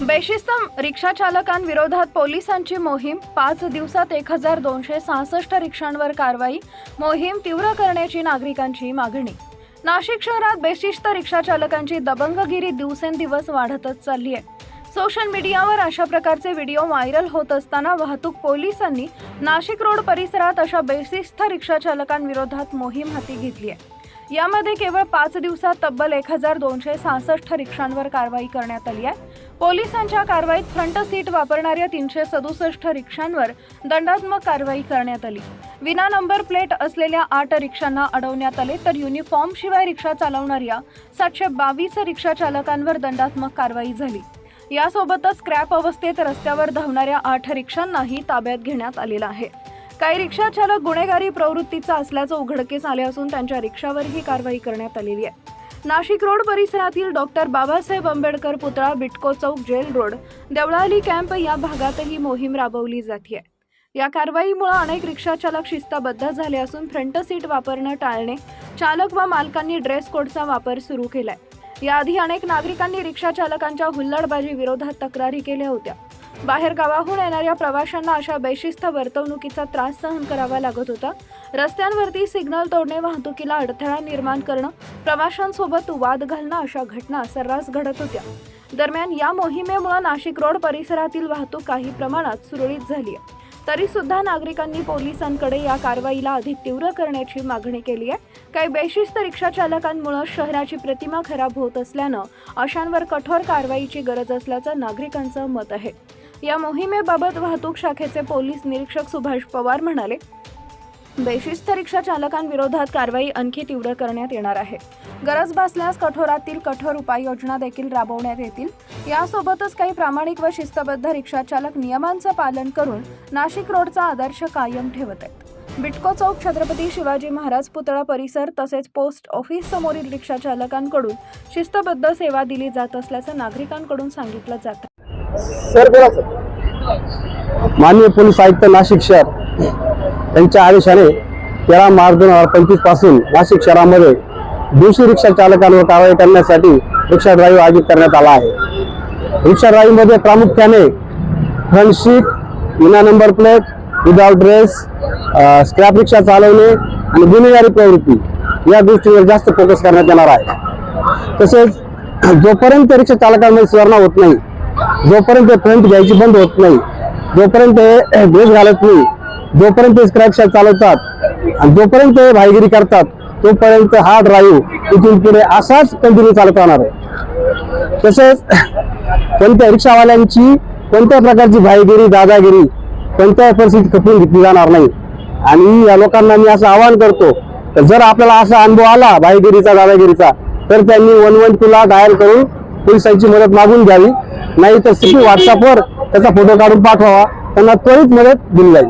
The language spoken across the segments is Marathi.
बेशिस्त रिक्षा चालकांविरोधात पोलिसांची मोहीम पाच दिवसात एक हजार दोनशे सहासष्ट रिक्षांवर कारवाई मोहीम तीव्र करण्याची नागरिकांची मागणी. नाशिक शहरात बेशिस्त रिक्षा चालकांची दबंगगिरी दिवसेंदिवस वाढतच चालली आहे सोशल मीडियावर अशा प्रकारचे व्हिडिओ व्हायरल होत असताना वाहतूक पोलिसांनी नाशिक रोड परिसरात अशा बेशिस्त रिक्षा चालकांविरोधात मोहीम हाती घेतली आहे यामध्ये केवळ पाच दिवसात तब्बल एक हजार दोनशे सहासष्ट रिक्षांवर कारवाई करण्यात आली आहे. पोलिसांच्या कारवाईत फ्रंट सीट वापरणाऱ्या तीनशे सदुसष्ट रिक्षांवर दंडात्मक कारवाई करण्यात आली. विना नंबर प्लेट असलेल्या आठ रिक्षांना अडवण्यात आले तर युनिफॉर्म शिवाय रिक्षा चालवणाऱ्या सातशे बावीस रिक्षा चालकांवर दंडात्मक कारवाई झाली. यासोबतच स्क्रॅप अवस्थेत रस्त्यावर धावणाऱ्या आठ रिक्षांनाही ताब्यात घेण्यात आलेलं आहे. काही रिक्षा चालक गुन्हेगारी प्रवृत्तीचा असल्याचं उघडकीस आले असून त्यांच्या रिक्षावरही कारवाई करण्यात आलेली आहे. नाशिक रोड परिसरातील डॉक्टर बाबासाहेब आंबेडकर पुतळा बिटको चौक जेल रोड देवळाली कॅम्प या भागातही मोहीम राबवली जाते या कारवाईमुळे अनेक रिक्षाचालक शिस्ताबद्ध शिस्तबद्ध झाले असून फ्रंट सीट वापरणं टाळणे चालक व मालकांनी ड्रेस कोडचा वापर सुरू केलाय. याआधी अनेक नागरिकांनी रिक्षाचालकांच्या हुल्लडबाजी विरोधात तक्रारी केल्या होत्या. बाहेर गावाहून येणाऱ्या प्रवाशांना अशा बेशिस्त वर्तवणुकीचा त्रास सहन करावा लागत होता. रस्त्यांवरती सिग्नल तोडणे वाहतुकीला अडथळा निर्माण करणं प्रवाशांसोबत वाद घालणं अशा घटना सर्रास घडत होत्या. दरम्यान या मोहिमेमुळे नाशिक रोड परिसरातील वाहतूक काही प्रमाणात सुरळीत झाली आहे. तरी सुद्धा नागरिकांनी पोलिसांकडे या कारवाईला अधिक तीव्र करण्याची मागणी केली आहे. काही बेशिस्त रिक्षा चालकांमुळे शहराची प्रतिमा खराब होत असल्यानं अशांवर कठोर कारवाईची गरज असल्याचं नागरिकांचं मत आहे. या मोहिमेबाबत वाहतूक शाखेचे पोलीस निरीक्षक सुभाष पवार म्हणाले बेशिस्त रिक्षा चालकांविरोधात कारवाई आणखी तीव्र करण्यात येणार आहे. गरज भासल्यास कठोरातील कठोर उपाययोजना देखील राबवण्यात येतील. यासोबतच काही प्रामाणिक व शिस्तबद्ध रिक्षा चालक नियमांचं पालन करून नाशिक रोडचा आदर्श कायम ठेवत आहेत. बिटको चौक छत्रपती शिवाजी महाराज पुतळा परिसर तसेच पोस्ट ऑफिस समोरील रिक्षा चालकांकडून शिस्तबद्ध सेवा दिली जात असल्याचं नागरिकांकडून सांगितलं जातं सर बोला सर. माननीय पोलीस आयुक्त नाशिक शहर यांच्या आदेशाने तेरा मार्च दोन हजार पंचवीसपासून नाशिक शहरामध्ये दिवशी रिक्षा चालकांवर कारवाई करण्यासाठी रिक्षा ड्राईव्ह आयोजित करण्यात आला आहे. रिक्षा ड्राईव्हमध्ये प्रामुख्याने फ्रंट सीट विना number plate without dress scrap rickshaw चालवणे आणि गुन्हेगारी प्रवृत्ती या गोष्टीवर जास्त फोकस करण्यात येणार आहे. तसेच जोपर्यंत रिक्षा चालकांमध्ये सुधारणा होत नाही जोपर्यंत फ्रंट घ्यायची बंद होत नाही जोपर्यंत हे घालत नाही जोपर्यंत स्क्रॅप चालवतात आणि जोपर्यंत हे भाईगिरी करतात तोपर्यंत हा ड्राईव्ह इथून पुढे असाच कंटिन्यू चालत राहणार आहे. तसेच कोणत्या रिक्षावाल्यांची कोणत्या प्रकारची भाईगिरी दादागिरी कोणत्याही परिस्थितीत खपून घेतली जाणार नाही. आणि या लोकांना मी असं आवाहन करतो तर जर आपल्याला असा अनुभव आला भाईगिरीचा दादागिरीचा तर त्यांनी वन वन टूला डायल करून पोलिसांची मदत मागून घ्यावी. नाही तर सिटी व्हॉट्सअपवर त्याचा फोटो काढून पाठवावा. त्यांना त्वरित मदत दिली जाईल.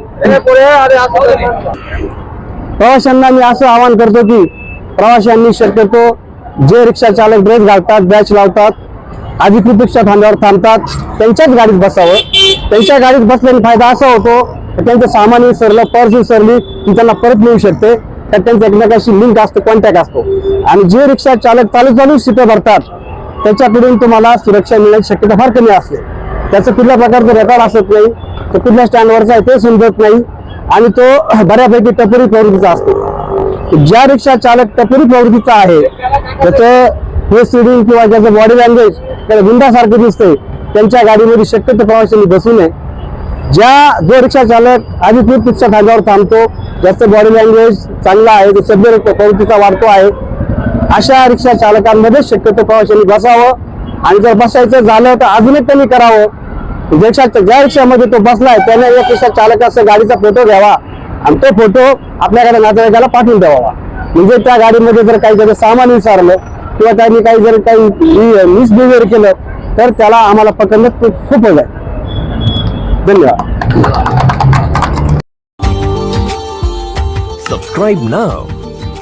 प्रवाशांना मी असं आवाहन करतो की प्रवाशांनी शक्यतो जे रिक्षा चालक ड्रेस घालतात बॅच लावतात अधिकृत रिक्षा थांब्यावर थांबतात त्यांच्याच गाडीत बसावं. त्यांच्या गाडीत बसल्याने फायदा असा होतो त्यांचं सामान विसरलं पर्स विसरली की त्यांना परत मिळू शकते. तर त्यांचं एकमेकाशी लिंक असतो कॉन्टॅक्ट असतो. आणि जे रिक्षा चालक चालू चालू सीटं भरतात त्याच्याकडून तुम्हाला सुरक्षा मिळण्याची शक्यता फार कमी असते. त्याचं कुठल्या प्रकारचं रेकॉर्ड असत नाही तो कुठल्या स्टँडवरचा आहे ते समजत नाही आणि तो बऱ्यापैकी टपोरी प्रवृत्तीचा असतो. ज्या रिक्षा चालक टपोरी प्रवृत्तीचा आहे त्याचं फेस रिडिंग किंवा ज्याचं बॉडी लँग्वेज त्याला गुंडासारखं दिसतंय त्यांच्या गाडीमध्ये शक्यतो प्रवाशांनी बसू नये. ज्या जो रिक्षा चालक अधिकृत रिक्षा थांब्यावर थांबतो ज्याचं बॉडी लँग्वेज चांगला आहे तो सभ्य प्रवृत्तीचा वाढतो आहे अशा रिक्षा चालकांमध्ये शक्यतो प्रवाशांनी बसावं. आणि जर बसायचं झालं तर अजूनही त्यांनी करावं. ज्या ज्या रिक्षामध्ये तो बसलाय त्याने एक रिक्षा चालकाचा गाडीचा फोटो घ्यावा. आणि तो फोटो आपल्याकडे नातेवाईकाला पाठवून द्यावा. म्हणजे त्या गाडीमध्ये जर काही जर सामान विचारलं किंवा त्यांनी काही जर काही मिसबिहेवियर केलं तर त्याला आम्हाला पकडणं खूप खूप जाईल धन्यवाद. Subscribe now